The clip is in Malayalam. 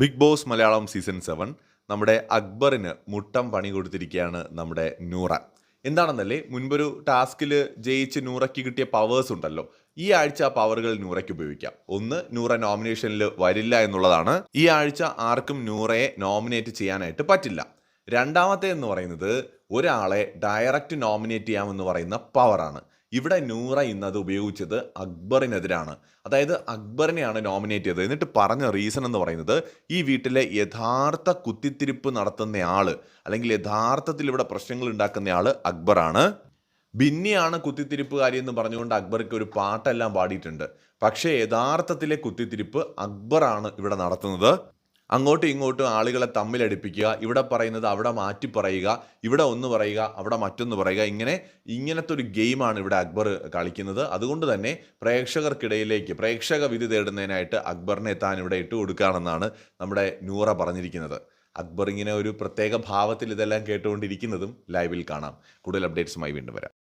Bigg Boss Malayalam season seven നമ്മുടെ അക്ബറിന് മുട്ടം പണി കൊടുത്തിരിക്കുകയാണ് നമ്മുടെ നൂറ. എന്താണെന്നല്ലേ മുൻപൊരു ടാസ്കിൽ ജയിച്ച് നൂറയ്ക്ക് കിട്ടിയ പവേഴ്സ് ഉണ്ടല്ലോ. ഈ ആഴ്ച ആ പവറുകൾ നൂറയ്ക്ക് ഉപയോഗിക്കാം. ഒന്ന് നൂറ നോമിനേഷനിൽ വരില്ല എന്നുള്ളതാണ്. ഈ ആഴ്ച ആർക്കും നൂറയെ നോമിനേറ്റ് ചെയ്യാനായിട്ട് പറ്റില്ല. രണ്ടാമത്തെ എന്ന് പറയുന്നത് ഒരാളെ ഡയറക്റ്റ് നോമിനേറ്റ് ചെയ്യാമെന്ന് പറയുന്ന പവറാണ് ഇവിടെ നൂറ ഇന്ന് അത് ഉപയോഗിച്ചത് അക്ബറിനെതിരാണ്. അതായത് അക്ബറിനെയാണ് നോമിനേറ്റ് ചെയ്തത്. എന്നിട്ട് പറഞ്ഞ റീസൺ എന്ന് പറയുന്നത് ഈ വീട്ടിലെ യഥാർത്ഥ കുത്തിത്തിരിപ്പ് നടത്തുന്ന ആൾ അല്ലെങ്കിൽ യഥാർത്ഥത്തിൽ ഇവിടെ പ്രശ്നങ്ങൾ ഉണ്ടാക്കുന്ന ആൾ അക്ബറാണ്. ബിന്നിയാണ് കുത്തിത്തിരിപ്പുകാരി എന്ന് പറഞ്ഞുകൊണ്ട് അക്ബർക്ക് ഒരു പാട്ടെല്ലാം പാടിയിട്ടുണ്ട്. പക്ഷേ യഥാർത്ഥത്തിലെ കുത്തിത്തിരിപ്പ് അക്ബറാണ് ഇവിടെ നടത്തുന്നത്. അങ്ങോട്ടും ഇങ്ങോട്ടും ആളുകളെ തമ്മിലടിപ്പിക്കുക ഇവിടെ പറയുന്നത് അവിടെ മാറ്റി പറയുക ഇവിടെ ഒന്ന് പറയുക അവിടെ മറ്റൊന്ന് പറയുക ഇങ്ങനെ ഇങ്ങനത്തെ ഒരു ഗെയിമാണ് ഇവിടെ അക്ബർ കളിക്കുന്നത്. അതുകൊണ്ട് തന്നെ പ്രേക്ഷകർക്കിടയിലേക്ക് പ്രേക്ഷക വിധി തേടുന്നതിനായിട്ട് അക്ബറിനെ താൻ ഇവിടെ ഇട്ട് കൊടുക്കുകയാണെന്നാണ് നമ്മുടെ നൂറ പറഞ്ഞിരിക്കുന്നത്. അക്ബർ ഇങ്ങനെ ഒരു പ്രത്യേക ഭാവത്തിൽ ഇതെല്ലാം കേട്ടുകൊണ്ടിരിക്കുന്നതും ലൈവിൽ കാണാം. കൂടുതൽ അപ്ഡേറ്റ്സുമായി വീണ്ടും വരാം.